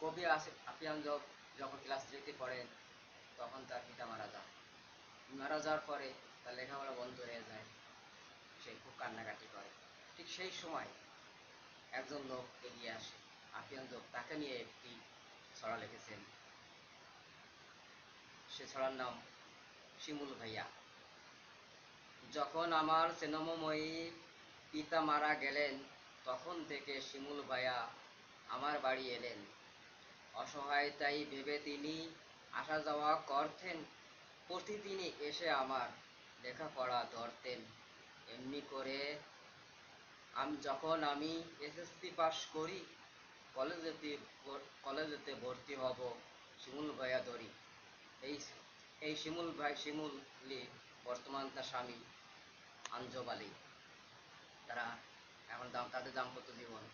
কবি আফিয়ান জব যখন ক্লাস থ্রিতে পড়েন, তখন তার পিতা মারা যান। মারা যাওয়ার পরে তার লেখাপড়া বন্ধ হয়ে যায়। সে খুব কান্নাকাটি করে। ঠিক সেই সময় একজন লোক এগিয়ে আসে। আফিয়ান জব তাকে নিয়ে একটি ছড়া লিখেছেন। সে ছড়ার নাম শিমুল ভাইয়া। যখন আমার স্নেহময়ী পিতা মারা গেলেন, তখন থেকে শিমুল ভাইয়া আমার বাড়ি এলেন। অসহায়, তাই ভেবে তিনি আসা যাওয়া করতেন। প্রতিদিনই এসে আমার লেখাপড়া ধরতেন। এমনি করে আমি যখন আমি এসএসসি পাস করি কলেজেতে কলেজেতে ভর্তি হব শিমুল ভাইয়া ধরি। এই এই শিমুল ভাই শিমুলি বর্তমান তার স্বামী আঞ্জব আলী তারা এখন তাদের দাম্পত্য জীবন